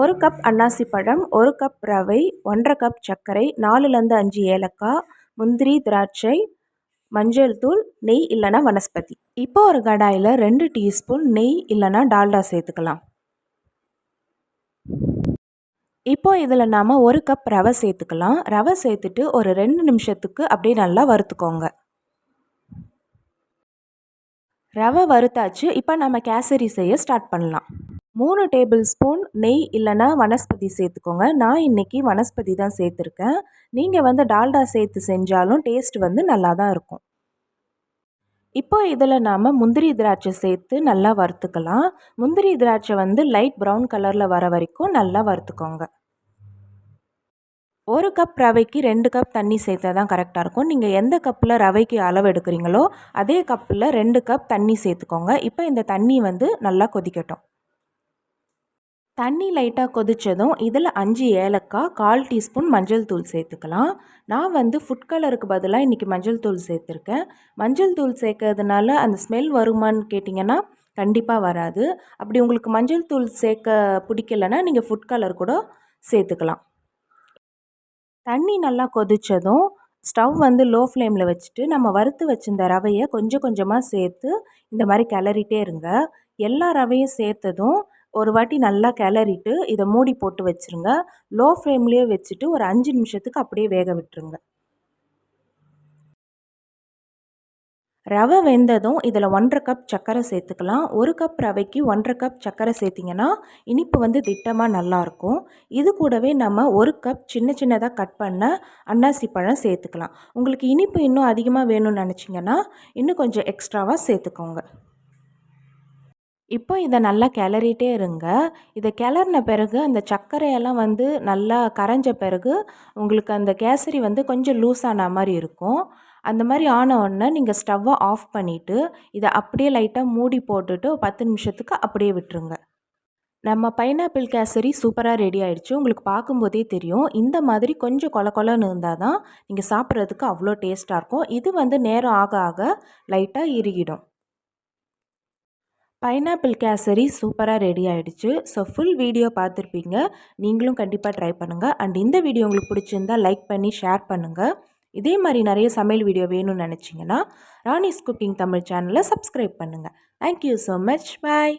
ஒரு கப் அன்னாசி பழம் ஒரு கப் ரவை ஒன்றரை கப் சர்க்கரை நாலுலேருந்து அஞ்சு ஏலக்காய் முந்திரி திராட்சை மஞ்சள் தூள் நெய் இல்லைன்னா வனஸ்பதி. இப்போ ஒரு கடாயில் ரெண்டு டீஸ்பூன் நெய் இல்லைன்னா டால்டா சேர்த்துக்கலாம். இப்போ இதில் நாம் ஒரு கப் ரவை சேர்த்துக்கலாம். ரவை சேர்த்துட்டு ஒரு ரெண்டு நிமிஷத்துக்கு அப்படியே நல்லா வறுத்துக்கோங்க. ரவை வறுத்தாச்சு. இப்போ நம்ம கேசரி செய்ய ஸ்டார்ட் பண்ணலாம். மூணு டேபிள் ஸ்பூன் நெய் இல்லைன்னா வனஸ்பதி சேர்த்துக்கோங்க. நான் இன்றைக்கி வனஸ்பதி தான் சேர்த்துருக்கேன். நீங்கள் வந்து டால்டா சேர்த்து செஞ்சாலும் டேஸ்ட் வந்து நல்லா தான் இருக்கும். இப்போ இதில் நாம் முந்திரி திராட்சை சேர்த்து நல்லா வறுத்துக்கலாம். முந்திரி திராட்சை வந்து லைட் ப்ரௌன் கலரில் வர வரைக்கும் நல்லா வறுத்துக்கோங்க. ஒரு கப் ரவைக்கு ரெண்டு கப் தண்ணி சேர்த்தா தான் கரெக்டாக இருக்கும். நீங்கள் எந்த கப்பில் ரவைக்கு அளவு எடுக்கிறீங்களோ அதே கப்பில் ரெண்டு கப் தண்ணி சேர்த்துக்கோங்க. இப்போ இந்த தண்ணி வந்து நல்லா கொதிக்கட்டும். தண்ணி லைட்டாக கொதித்ததும் இதில் அஞ்சு ஏலக்காய் கால் டீஸ்பூன் மஞ்சள் தூள் சேர்த்துக்கலாம். நான் வந்து ஃபுட் கலருக்கு பதிலாக இன்றைக்கி மஞ்சள் தூள் சேர்த்துருக்கேன். மஞ்சள் தூள் சேர்க்கறதுனால அந்த ஸ்மெல் வருமானு கேட்டிங்கன்னா கண்டிப்பாக வராது. அப்படி உங்களுக்கு மஞ்சள் தூள் சேர்க்க பிடிக்கலன்னா நீங்கள் ஃபுட் கலர் கூட சேர்த்துக்கலாம். தண்ணி நல்லா கொதித்ததும் ஸ்டவ் வந்து லோ ஃப்ளேமில் வச்சுட்டு நம்ம வறுத்து வச்சிருந்த ரவையை கொஞ்சம் கொஞ்சமாக சேர்த்து இந்த மாதிரி கிளறிட்டே இருங்க. எல்லா ரவையும் சேர்த்ததும் ஒரு வாட்டி நல்லா கிளறிட்டு இதை மூடி போட்டு வச்சுருங்க. லோ ஃப்ளேம்லேயே வச்சுட்டு ஒரு அஞ்சு நிமிஷத்துக்கு அப்படியே வேக விட்டுருங்க. ரவை வெந்ததும் இதில் ஒன்றரை கப் சர்க்கரை சேர்த்துக்கலாம். ஒரு கப் ரவைக்கு ஒன்றரை கப் சர்க்கரை சேர்த்திங்கன்னா இனிப்பு வந்து திட்டமாக நல்லாயிருக்கும். இது கூடவே நம்ம ஒரு கப் சின்ன சின்னதாக கட் பண்ண அன்னாசி பழம் சேர்த்துக்கலாம். உங்களுக்கு இனிப்பு இன்னும் அதிகமாக வேணும்னு நினச்சிங்கன்னா இன்னும் கொஞ்சம் எக்ஸ்ட்ராவாக சேர்த்துக்கோங்க. இப்போ இதை நல்லா கிளறிட்டே இருங்க. இதை கிளறின பிறகு அந்த சர்க்கரையெல்லாம் வந்து நல்லா கரைஞ்ச பிறகு உங்களுக்கு அந்த கேசரி வந்து கொஞ்சம் லூஸ் ஆன மாதிரி இருக்கும். அந்த மாதிரி ஆன உடனே நீங்கள் ஸ்டவ்வை ஆஃப் பண்ணிவிட்டு இதை அப்படியே லைட்டாக மூடி போட்டுட்டு பத்து நிமிஷத்துக்கு அப்படியே விட்டுருங்க. நம்ம பைனாப்பிள் கேசரி சூப்பராக ரெடி ஆகிடுச்சு உங்களுக்கு பார்க்கும்போதே தெரியும். இந்த மாதிரி கொஞ்சம் கொல கொலன்னு இருந்தால் தான் நீங்கள் சாப்பிட்றதுக்கு அவ்வளோ டேஸ்ட்டாக இருக்கும். இது வந்து நேரம் ஆக ஆக லைட்டாக இறுகிடும். பைனாப்பிள் கேசரி சூப்பராக ரெடி ஆகிடுச்சு ஸோ ஃபுல் வீடியோ பார்த்துருப்பீங்க. நீங்களும் கண்டிப்பாக ட்ரை பண்ணுங்கள் அண்ட் இந்த வீடியோ உங்களுக்கு பிடிச்சிருந்தால் லைக் பண்ணி ஷேர் பண்ணுங்கள் இதே மாதிரி நிறைய சமையல் வீடியோ வேணும்னு நினச்சிங்கன்னா ராணிஸ் குக்கிங் தமிழ் சேனலை சப்ஸ்கிரைப் பண்ணுங்கள் தேங்க்யூ ஸோ மச் பாய்